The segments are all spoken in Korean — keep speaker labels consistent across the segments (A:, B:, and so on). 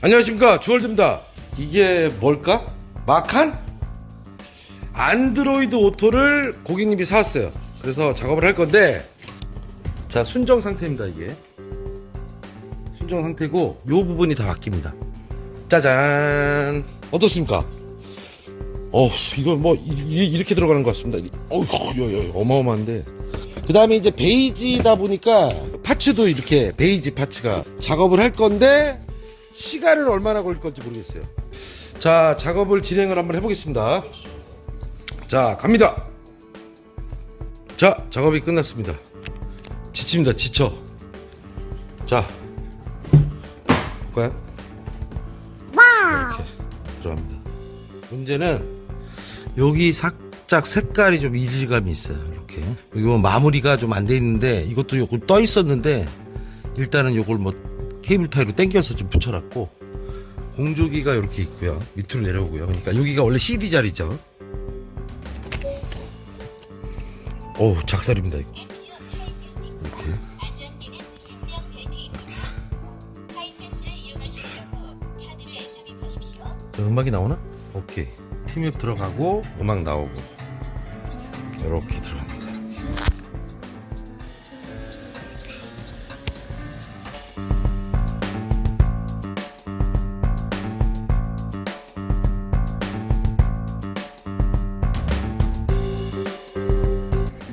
A: 안녕하십니까. 주얼드입니다. 이게 뭘까? 마칸? 안드로이드 오토를 고객님이 사왔어요. 그래서 작업을 할 건데 자 순정 상태입니다 이게. 순정 상태고 요 부분이 다 바뀝니다. 짜잔! 어떻습니까? 어우 이거 뭐 이- 이렇게 들어가는 것 같습니다. 어휴 어마어마한데. 그 다음에 이제 베이지다 보니까 파츠도 이렇게 베이지 파츠가 작업을 할 건데 시간은 얼마나 걸릴 건지 모르겠어요. 자 작업을 진행을 한번 해보겠습니다. 자 갑니다. 자 작업이 끝났습니다. 지칩니다 지쳐. 자. 볼까요 이렇게 들어갑니다. 문제는 여기 살짝 색깔이 좀 이질감이 있어요 이렇게. 여기 뭐 마무리가 좀 안 돼 있는데 이것도 요걸 떠 있었는데 일단은 요걸 뭐 케이블 타이로 당겨서 좀 붙여놨고 공조기가 이렇게 있고요. 밑으로 내려오고요. 그러니까 여기가 원래 CD 자리죠. 오 작살입니다 이거. 이렇게. 자, 음악이 나오나? 오케이. 팀앱 들어가고 음악 나오고. 이렇게 들어갑니다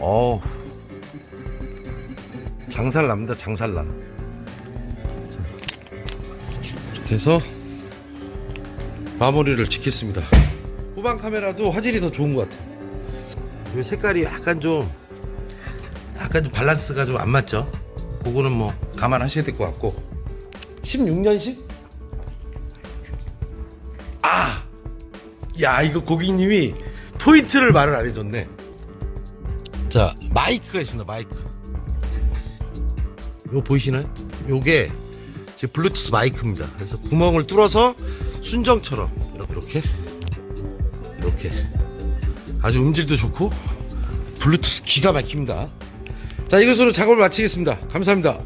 A: 어우. 장살 납니다 장살 나. 이렇게 해서 마무리를 짓겠습니다. 후방 카메라도 화질이 더 좋은 것 같아요. 이 색깔이 약간 좀 약간 좀 밸런스가 좀 안 맞죠? 그거는 뭐 감안하셔야 될 것 같고. 16년식? 아! 야 이거 고객님이 포인트를 말을 안 해줬네 자 마이크가 있습니다 마이크. 이거 보이시나요? 요게 제 블루투스 마이크입니다. 그래서 구멍을 뚫어서 순정처럼 이렇게 이렇게 아주 음질도 좋고 블루투스 기가 막힙니다. 자 이것으로 작업을 마치겠습니다. 감사합니다